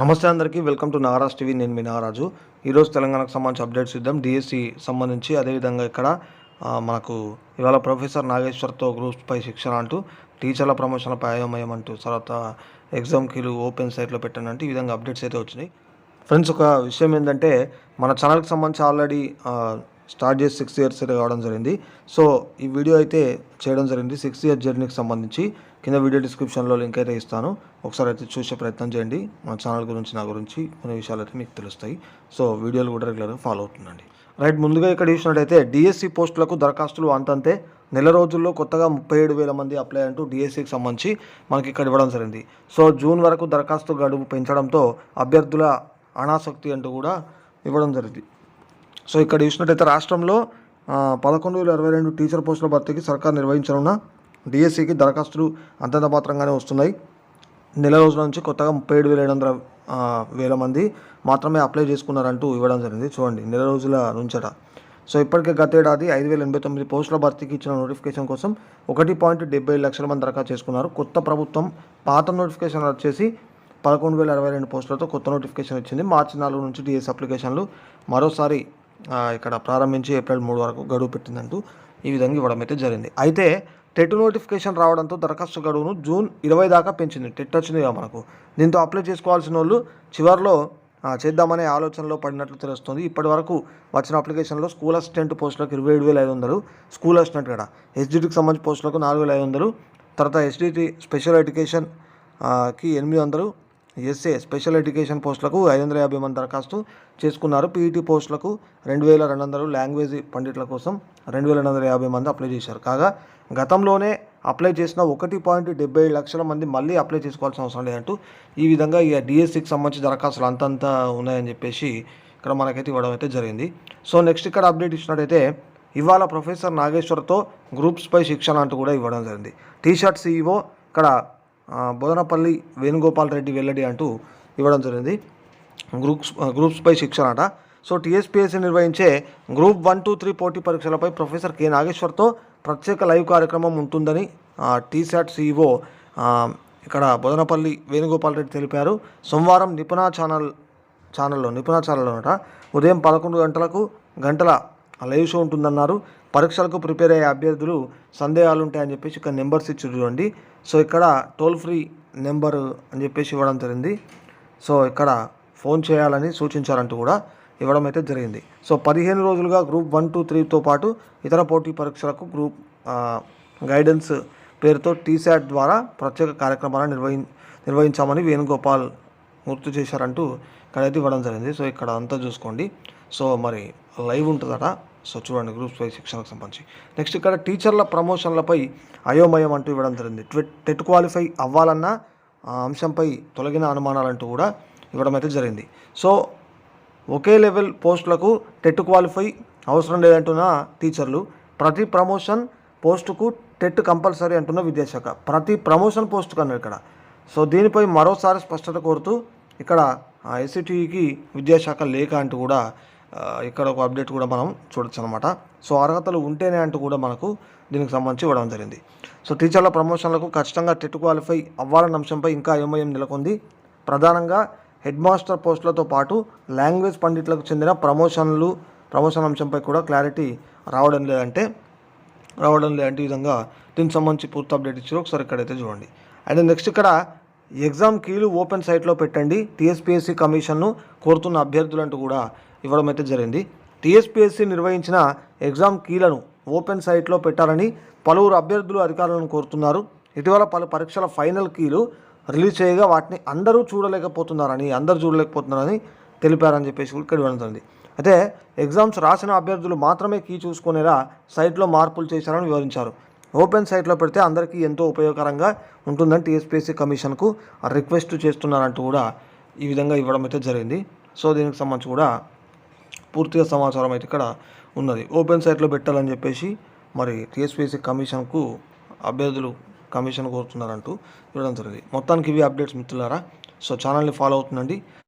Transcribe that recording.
నమస్తే అందరికీ welcome to Nagaraj TV. నేను మీ నాగరాజు ఈరోజు తెలంగాణకు సంబంధించి అప్డేట్స్ ఇద్దాం. డిఎస్సి సంబంధించి అదేవిధంగా ఇక్కడ మనకు ఇవాళ ప్రొఫెసర్ నాగేశ్వర్తో గ్రూప్స్పై శిక్షణ అంటూ టీచర్ల ప్రమోషన్లపై అయోమయం అంటూ తర్వాత ఎగ్జామ్ కీలు ఓపెన్ సైట్లో పెట్టానంటే ఈ విధంగా అప్డేట్స్ అయితే వచ్చినాయి. ఫ్రెండ్స్ ఒక విషయం ఏంటంటే మన ఛానల్కి సంబంధించి ఆల్రెడీ స్టార్ట్ చేసి సిక్స్ ఇయర్స్ కావడం జరిగింది. సో ఈ వీడియో అయితే చేయడం జరిగింది. సిక్స్ ఇయర్ జర్నీకి సంబంధించి కింద వీడియో డిస్క్రిప్షన్లో లింక్ అయితే ఇస్తాను. ఒకసారి అయితే చూసే ప్రయత్నం చేయండి. మన ఛానల్ గురించి నా గురించి కొన్ని విషయాలు అయితే మీకు తెలుస్తాయి. సో వీడియోలు కూడా రెగ్యులర్గా ఫాలో అవుతుందండి రైట్ ముందుగా ఇక్కడ చూసినట్టయితే డిఎస్సి పోస్టులకు దరఖాస్తులు అంతంతే. నెల రోజుల్లో కొత్తగా ముప్పై ఏడు వేల మంది అప్లై అంటూ డిఎస్సికి సంబంధించి మనకి ఇక్కడ ఇవ్వడం జరిగింది. సో జూన్ వరకు దరఖాస్తు గడువు పెంచడంతో అభ్యర్థుల అనాసక్తి అంటూ కూడా ఇవ్వడం జరిగింది. సో ఇక్కడ చూసినట్టయితే రాష్ట్రంలో పదకొండు వేల ఇరవై రెండు టీచర్ పోస్టుల భర్తీకి సర్కార్ నిర్వహించనున్న డిఎస్సికి దరఖాస్తులు అంతంత మాత్రంగానే వస్తున్నాయి. నెల రోజుల నుంచి కొత్తగా ముప్పై ఏడు వేల ఏడు వందల వేల మంది మాత్రమే అప్లై చేసుకున్నారంటూ ఇవ్వడం జరిగింది. చూడండి నెల రోజుల నుంచట. సో ఇప్పటికే గతేడాది ఐదు వేల ఎనభై తొమ్మిది పోస్టుల భర్తీకి ఇచ్చిన నోటిఫికేషన్ కోసం ఒకటి పాయింట్ డెబ్బై లక్షల మంది దరఖాస్తు చేసుకున్నారు. కొత్త ప్రభుత్వం పాత నోటిఫికేషన్ వచ్చేసి పదకొండు వేల అరవై రెండు పోస్టులతో కొత్త నోటిఫికేషన్ వచ్చింది మార్చి నాలుగు నుంచి డిఎస్ అప్లికేషన్లు మరోసారి ఇక్కడ ప్రారంభించి ఏప్రిల్ మూడు వరకు గడువు పెట్టిందంటూ ఈ విధంగా ఇవ్వడం అయితే జరిగింది. అయితే టెట్ నోటిఫికేషన్ రావడంతో దరఖాస్తు గడువును జూన్ ఇరవై దాకా పెంచింది. టెట్ వచ్చింది కదా మనకు. దీంతో అప్లై చేసుకోవాల్సిన వాళ్ళు చివరిలో చేద్దామనే ఆలోచనలో పడినట్లు తెలుస్తుంది. ఇప్పటి వరకు వచ్చిన అప్లికేషన్లో స్కూల్ అసిస్టెంట్ పోస్టులకు ఇరవై ఏడు వేల ఐదు వందలు స్కూల్ అసిస్టెంట్ కూడా ఎస్డిటికి సంబంధించిన పోస్టులకు నాలుగు వేల ఐదు వందలు తర్వాత ఎస్డిటి స్పెషల్ ఎడ్యుకేషన్కి ఎనిమిది వందలు ఎస్ఏ స్పెషల్ ఎడ్యుకేషన్ పోస్టులకు ఐదు వందల యాభై మంది దరఖాస్తు చేసుకున్నారు. పీఈటీ పోస్టులకు రెండు వేల రెండు వందలు లాంగ్వేజ్ పండిట్ల కోసం రెండు వేల రెండు వందల యాభై మంది అప్లై చేశారు. కాగా గతంలోనే అప్లై చేసిన ఒకటి పాయింట్ డెబ్బై లక్షల మంది మళ్ళీ అప్లై చేసుకోవాల్సిన అవసరం లేదంటూ ఈ విధంగా ఈ డిఎస్సికి సంబంధించి దరఖాస్తులు అంతంత ఉన్నాయని చెప్పేసి ఇక్కడ మనకైతే ఇవ్వడం అయితే జరిగింది. సో నెక్స్ట్ ఇక్కడ అప్డేట్ ఇచ్చినట్టయితే ఇవాళ ప్రొఫెసర్ నాగేశ్వర్తో గ్రూప్స్పై శిక్షణ అంటూ కూడా ఇవ్వడం జరిగింది. టీషర్ట్ సీఈఓ ఇక్కడ బోధనపల్లి వేణుగోపాల్ రెడ్డి వెల్లడి అంటూ ఇవ్వడం జరిగింది. గ్రూప్స్ గ్రూప్స్పై శిక్షణ అట. సో టీఎస్పీఎస్సీ నిర్వహించే గ్రూప్ వన్ టూ త్రీ పోటీ పరీక్షలపై ప్రొఫెసర్ కె నాగేశ్వర్తో ప్రత్యేక లైవ్ కార్యక్రమం ఉంటుందని టీశాట్ సీఈఓ ఇక్కడ బోధనపల్లి వేణుగోపాల్ రెడ్డి తెలిపారు. సోమవారం నిపుణా ఛానల్ ఛానల్లో నిపుణా ఛానల్లోనట ఉదయం పదకొండు గంటలకు గంటల లైవ్ షో ఉంటుందన్నారు. పరీక్షలకు ప్రిపేర్ అయ్యే అభ్యర్థులు సందేహాలు ఉంటాయని చెప్పేసి ఇక్కడ నెంబర్స్ ఇచ్చి చూడండి. సో ఇక్కడ టోల్ ఫ్రీ నెంబర్ అని చెప్పేసి ఇవ్వడం జరిగింది. సో ఇక్కడ ఫోన్ చేయాలని సూచించారంటూ కూడా ఇవ్వడం అయితే జరిగింది. సో పదిహేను రోజులుగా గ్రూప్ వన్ టూ త్రీతో పాటు ఇతర పోటీ పరీక్షలకు గ్రూప్ గైడెన్స్ పేరుతో టీశాట్ ద్వారా ప్రత్యేక కార్యక్రమాలను నిర్వహి నిర్వహించామని వేణుగోపాల్ గుర్తు చేశారంటూ ఇక్కడైతే ఇవ్వడం జరిగింది. సో ఇక్కడ అంతా చూసుకోండి. సో మరి లైవ్ ఉంటుందట. సో చూడండి గ్రూప్స్ పై శిక్షణకు సంబంధించి. నెక్స్ట్ ఇక్కడ టీచర్ల ప్రమోషన్లపై అయోమయం అంటూ ఇవ్వడం జరిగింది. టెట్ క్వాలిఫై అవ్వాలన్న ఆ అంశంపై తొలగిన అనుమానాలంటూ కూడా ఇవ్వడం అయితే జరిగింది. సో ఒకే లెవెల్ పోస్టులకు టెట్ క్వాలిఫై అవసరం లేదంటున్న టీచర్లు. ప్రతి ప్రమోషన్ పోస్టుకు టెట్ కంపల్సరీ అంటున్న విద్యాశాఖ. ప్రతి ప్రమోషన్ పోస్ట్ కన్నా ఇక్కడ. సో దీనిపై మరోసారి స్పష్టత కోరుతూ ఇక్కడ ఎస్సిటికి విద్యాశాఖ లేఖ అంటూ కూడా ఇక్కడ ఒక అప్డేట్ కూడా మనం చూడొచ్చు అనమాట సో అర్హతలు ఉంటేనే అంటూ కూడా మనకు దీనికి సంబంధించి ఇవ్వడం జరిగింది. సో టీచర్ల ప్రమోషన్లకు ఖచ్చితంగా టెట్ క్వాలిఫై అవ్వాలన్న అంశంపై ఇంకా అయోమయం నెలకొంది? ప్రధానంగా హెడ్ మాస్టర్ పోస్టులతో పాటు లాంగ్వేజ్ పండిట్లకు చెందిన ప్రమోషన్లు ప్రమోషన్ అంశంపై కూడా క్లారిటీ రావడం లేదంటే రావడం లేదంటే ఈ విధంగా దీనికి సంబంధించి పూర్తి అప్డేట్ ఇచ్చారు. ఒకసారి ఇక్కడైతే చూడండి. అండ్ నెక్స్ట్ ఇక్కడ ఎగ్జామ్ కీలు ఓపెన్ సైట్లో పెట్టండి. టీఎస్పీఎస్సీ కమిషన్ను కోరుతున్న అభ్యర్థులంటూ కూడా ఇవ్వడం అయితే జరిగింది. టీఎస్పీఎస్సీ నిర్వహించిన ఎగ్జామ్ కీలను ఓపెన్ సైట్లో పెట్టాలని పలువురు అభ్యర్థులు అధికారులను కోరుతున్నారు. ఇటీవల పలు పరీక్షల ఫైనల్ కీలు రిలీజ్ చేయగా వాటిని అందరూ చూడలేకపోతున్నారని అందరూ చూడలేకపోతున్నారని తెలిపారని చెప్పేసి కూడా ఇక్కడ ఇవ్వడం అయితే ఎగ్జామ్స్ రాసిన అభ్యర్థులు మాత్రమే కీ చూసుకునేలా సైట్లో మార్పులు చేశారని వివరించారు. ఓపెన్ సైట్లో పెడితే అందరికీ ఎంతో ఉపయోగకరంగా ఉంటుందని టీఎస్పీఎస్సీ కమిషన్కు రిక్వెస్ట్ చేస్తున్నారంటూ కూడా ఈ విధంగా ఇవ్వడం అయితే జరిగింది. సో దీనికి సంబంధించి కూడా పూర్తిగా సమాచారం అయితే ఇక్కడ ఉన్నది. ఓపెన్ సైట్లో పెట్టాలని చెప్పేసి మరి టీఎస్పీఎస్సీ కమిషన్కు అభ్యర్థులు కమిషన్ కోరుతున్నారంటూ ఇవ్వడం జరిగింది. మొత్తానికి ఇవి అప్డేట్స్ మిత్రులారా. సో ఛానల్ని ఫాలో అవుతుందండి